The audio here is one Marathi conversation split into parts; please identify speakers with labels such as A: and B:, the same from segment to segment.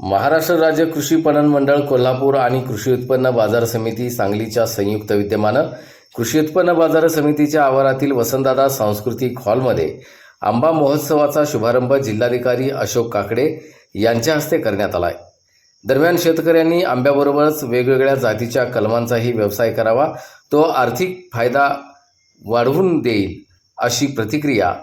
A: महाराष्ट्र राज्य कृषी पणन मंडळ कोल्हापूर आणि कृषी उत्पन्न बाजार समिती सांगलीच्या संयुक्त विद्यमानं कृषी उत्पन्न बाजार समितीच्या आवारातील वसंतदादा सांस्कृतिक हॉलमध्ये आंबा महोत्सवाचा शुभारंभ जिल्हाधिकारी अशोक काकडे यांच्या हस्ते करण्यात आला आहे दरम्यान शेतकऱ्यांनी आंब्याबरोबरच वेगवेगळ्या जातीच्या कलमांचाही व्यवसाय करावा तो आर्थिक फायदा वाढवून देईल अशी प्रतिक्रिया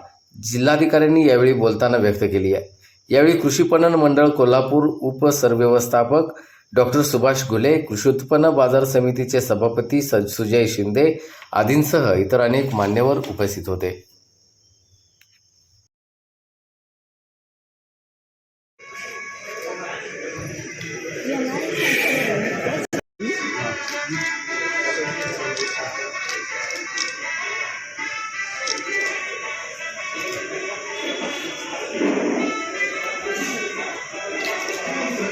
A: जिल्हाधिकाऱ्यांनी यावेळी बोलताना व्यक्त केली आहे. यावेळी कृषी पणन मंडळ कोल्हापूर उपसरव्यवस्थापक डॉक्टर सुभाष गुले कृषी उत्पन्न बाजार समितीचे सभापती स- सुजय शिंदे आदींसह इतर अनेक मान्यवर उपस्थित होते.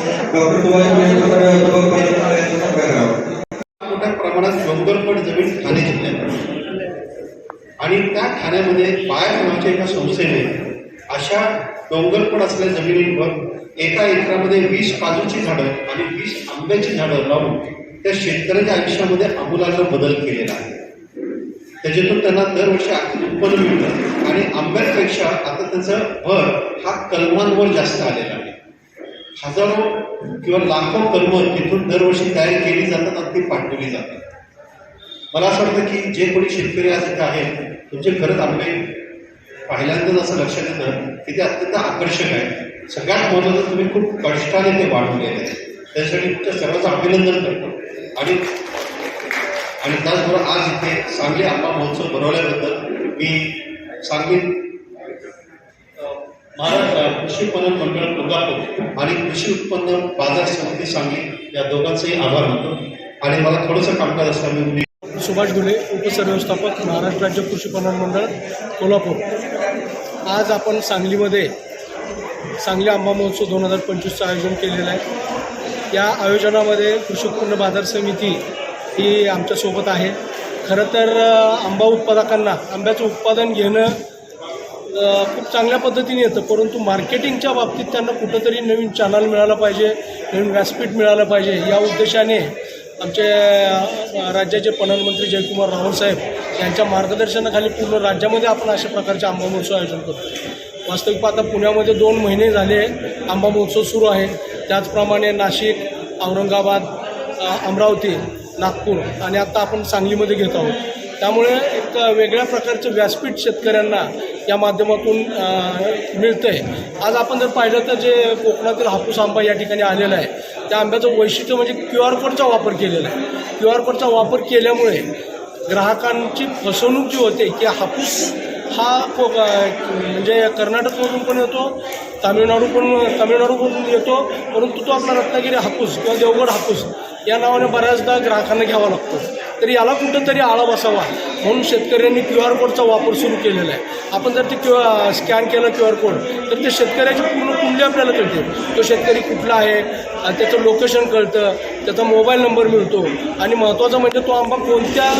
B: शिंदे सभापती करावा
C: मोठ्या प्रमाणात डोंगरपड जमीन ठाणे जिल्ह्यात आणि त्या ठाण्यामध्ये बायर नावाच्या एका संस्थेने अशा डोंगरपड असलेल्या जमिनींवर एका एकरामध्ये वीस काजूची झाडं आणि वीस आंब्याची झाडं लावून त्या शेतकऱ्याच्या आयुष्यामध्ये आमूलाग्र बदल केलेला आहे. त्याच्यातून त्यांना दरवर्षी आर्थिक उत्पन्न मिळतं. आणि आंब्यांपेक्षा आता त्याचं भर हा कलमांवर जास्त आलेला आहे. हजारो किंवा लाखो कर्म तिथून दरवर्षी तयार केली जातात आणि ती पाठवली जातात. मला असं वाटतं की जे कोणी शेतकरी आज इथं आहेत तुमचे खरंच आंबे पहिल्यांदाच असं लक्षात येतं की ते अत्यंत आकर्षक आहे. सगळ्यात महत्त्वाचं तुम्ही खूप कष्टाने ते वाढवलेले आहे. त्यासाठी तुमच्या सर्वांचं अभिनंदन करतो. आणि आणि त्याचबरोबर आज इथे सांगली आंबा महोत्सव भरवल्याबद्दल मी सांगली महाराष्ट्र कृषी उत्पन्न मंडळ कोल्हापूर आणि कृषी उत्पन्न बाजार समिती सांगली. या दोघांचेही आभार मानतो. आणि मला थोडंसं कामकाज असल्यामुळे
D: सुभाष गुले उपसरव्यवस्थापक महाराष्ट्र राज्य कृषी पणन मंडळ कोल्हापूर. आज आपण सांगलीमध्ये सांगली आंबा महोत्सव दोन हजार पंचवीसचं आयोजन केलेलं आहे. या आयोजनामध्ये कृषी उत्पन्न बाजार समिती ही आमच्यासोबत आहे. खरं तर आंबा उत्पादकांना आंब्याचं उत्पादन घेणं खूप चांगल्या पद्धतीने येतं. परंतु मार्केटिंगच्या बाबतीत त्यांना कुठंतरी नवीन चॅनल मिळालं पाहिजे नवीन व्यासपीठ मिळालं पाहिजे. या उद्देशाने आमचे राज्याचे पणन मंत्री जयकुमार रावल साहेब यांच्या मार्गदर्शनाखाली पूर्ण राज्यामध्ये आपण अशा प्रकारचे आंबा महोत्सव आयोजन करतो. वास्तविक आता पुण्यामध्ये दोन महिने झाले आंबा महोत्सव सुरू आहे. त्याचप्रमाणे नाशिक औरंगाबाद अमरावती नागपूर आणि आत्ता आपण सांगलीमध्ये घेत आहोत. त्यामुळे एक वेगळ्या प्रकारचं व्यासपीठ शेतकऱ्यांना या माध्यमातून मिळतं आहे आज आपण जर पाहिलं तर जे कोकणातील हापूस आंबा या ठिकाणी आलेला आहे त्या आंब्याचं वैशिष्ट्य म्हणजे क्यू आर कोडचा वापर केलेला आहे. क्यू आर कोडचा वापर केल्यामुळे ग्राहकांची फसवणूक जी होते की हापूस हा को म्हणजे कर्नाटकमधून पण येतो तामिळनाडू पण तामिळनाडूमधून येतो परंतु तो आपला रत्नागिरी हापूस किंवा देवगड हापूस या नावाने बऱ्याचदा ग्राहकांना घ्यावा लागतो. तर याला कुठंतरी आळा बसावा म्हणून शेतकऱ्यांनी क्यू आर कोडचा वापर सुरू केलेला आहे. आपण जर ते क्यू स्कॅन केलं क्यू आर कोड तर ते शेतकऱ्याची पूर्ण कुंडली आपल्याला कळते. तो शेतकरी कुठला आहे आणि त्याचं लोकेशन कळतं त्याचा मोबाईल नंबर मिळतो. आणि महत्त्वाचं म्हणजे तो आंबा कोणत्या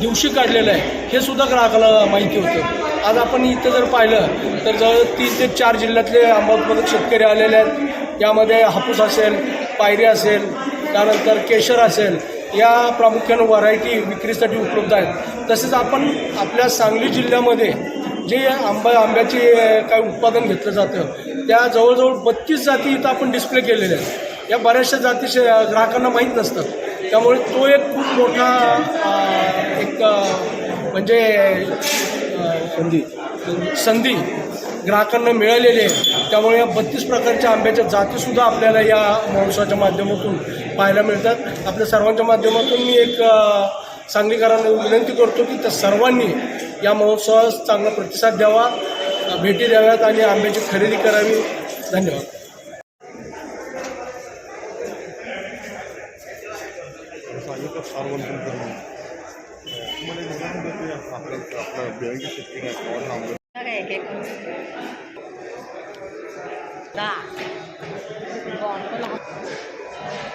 D: दिवशी काढलेला आहे हे सुद्धा ग्राहकाला माहिती होतं. आज आपण इथं जर पाहिलं तर जवळ तीन ते चार जिल्ह्यातले आंबा उत्पादक शेतकरी आलेले आहेत. यामध्ये हापूस असेल पायरी असेल त्यानंतर केशर असेल या प्रामुख्यानं व्हरायटी विक्रीसाठी उपलब्ध आहेत. तसेच आपण आपल्या सांगली जिल्ह्यामध्ये जे आंबा आंब्याचे काय उत्पादन घेतलं जातं त्या जवळजवळ बत्तीस जाती इथं आपण डिस्प्ले केलेल्या आहेत. या बऱ्याचशा जाती ग्राहकांना माहीत नसतात. त्यामुळे तो एक खूप मोठा एक म्हणजे संधी. संधी. ग्राहकांना मिळालेले त्यामुळे या बत्तीस प्रकारच्या आंब्याच्या जातीसुद्धा आपल्याला या महोत्सवाच्या माध्यमातून पाहायला मिळतात. आपल्या सर्वांच्या माध्यमातून मी एक सांगलीकरांना विनंती करतो की त्या सर्वांनी या महोत्सवास चांगला प्रतिसाद द्यावा भेटी द्याव्यात आणि आंब्याची खरेदी करावी. धन्यवाद.
E: आपल्या
F: take it. Da. Buono, quello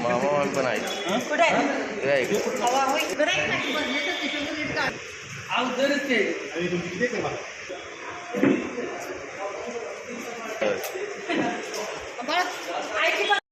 A: मामा पण
F: पण आहे कुठे आहे